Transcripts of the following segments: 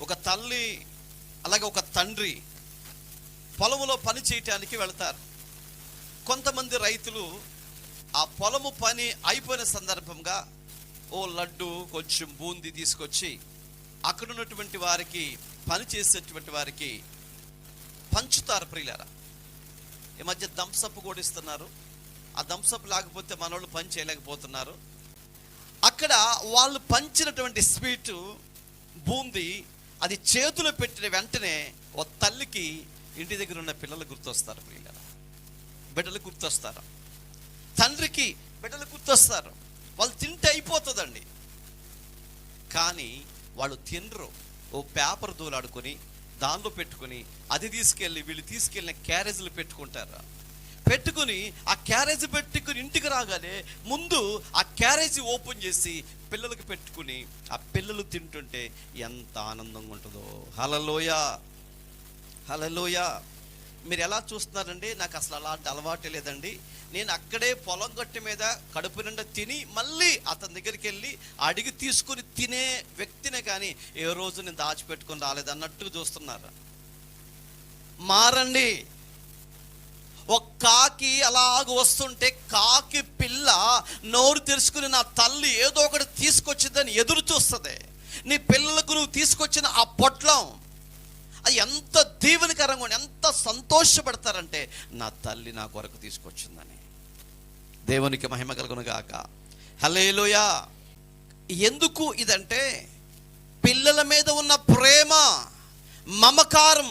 ఒక తల్లి అలాగే ఒక తండ్రి పొలంలో పని చేయటానికి వెళ్తారు. కొంతమంది రైతులు ఆ పొలము పని అయిపోయిన సందర్భంగా ఓ లడ్డు కొంచెం బూందీ తీసుకొచ్చి అక్కడ ఉన్నటువంటి వారికి పని చేసేటువంటి వారికి పంచుతారు ప్రియులారా. ఈ మధ్య దంసప్ కూడా ఇస్తున్నారు ఆ దంసప్ లేకపోతే మనోళ్ళు పని చేయలేకపోతున్నారు. అక్కడ వాళ్ళు పంచినటువంటి స్వీటు బూందీ అది చేతిలో పెట్టిన వెంటనే ఓ తల్లికి ఇంటి దగ్గర ఉన్న పిల్లలు గుర్తొస్తారు ప్రియులారా. బిడ్డలు గుర్తొస్తారు. తండ్రికి బిడ్డలు గుర్తొస్తారు. వాళ్ళు తింటే అయిపోతుందండి. కానీ వాళ్ళు తినరు. ఓ పేపర్ దూలాడుకొని దానిలో పెట్టుకొని అది తీసుకెళ్ళి వీళ్ళు తీసుకెళ్ళిన క్యారేజీలు పెట్టుకుంటారు. పెట్టుకుని ఆ క్యారేజ్ పెట్టుకుని ఇంటికి రాగానే ముందు ఆ క్యారేజీ ఓపెన్ చేసి పిల్లలకు పెట్టుకుని ఆ పిల్లలు తింటుంటే ఎంత ఆనందంగా ఉంటుందో. హలలోయ హలలోయ మీరు ఎలా చూస్తున్నారండి? నాకు అసలు అలాంటి అలవాటే లేదండి. నేను అక్కడే పొలం గట్టి మీద కడుపు నిండా తిని మళ్ళీ అతని దగ్గరికి వెళ్ళి అడిగి తీసుకుని తినే వ్యక్తినే కానీ ఏ రోజు నేను దాచిపెట్టుకుని రాలేదు అన్నట్టు చూస్తున్నారు. మారండి! ఒక కాకి అలాగ వస్తుంటే కాకి పిల్ల నోరు తెరుచుకుని నా తల్లి ఏదో ఒకటి తీసుకొచ్చిందని ఎదురు చూస్తుంది. నీ పిల్లలకు నువ్వు తీసుకొచ్చిన ఆ పొట్లం అది ఎంత దీవెనకరంగా ఎంత సంతోషపడతారంటే నా తల్లి నా కొరకు తీసుకొచ్చిందని. దేవునికి మహిమ కలుగును గాక. హలేలోయ ఎందుకు ఇదంటే పిల్లల మీద ఉన్న ప్రేమ మమకారం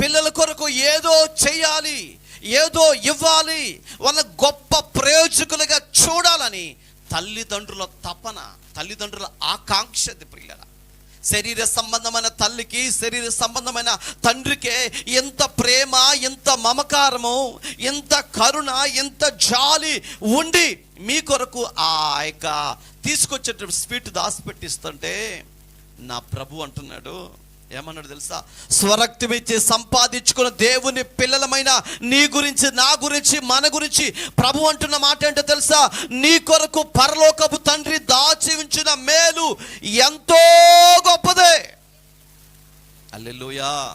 పిల్లల కొరకు ఏదో చేయాలి ఏదో ఇవ్వాలి. వాళ్ళ గొప్ప ప్రయోజకులుగా చూడాలని తల్లిదండ్రుల తపన తల్లిదండ్రుల ఆకాంక్ష అది ప్రియుల శరీర సంబంధమైన తల్లికి శరీర సంబంధమైన తండ్రికే ఎంత ప్రేమ ఎంత మమకారము ఎంత కరుణ ఎంత జాలి ఉండి మీ కొరకు ఆ యొక్క తీసుకొచ్చేటువంటి స్వీట్ దాచిపెట్టిస్తుంటే నా ప్రభు అంటున్నాడు ఏమన్నాడు తెలుసా? స్వరక్తం ఇచ్చి సంపాదించుకున్న దేవుని పిల్లలమైన నీ గురించి నా గురించి మన గురించి ప్రభు అంటున్న మాట ఏంటో తెలుసా? నీ కొరకు పరలోకపు తండ్రి దాచి ఉంచిన మేలు ఎంతో గొప్పదే. అల్లెలుయా.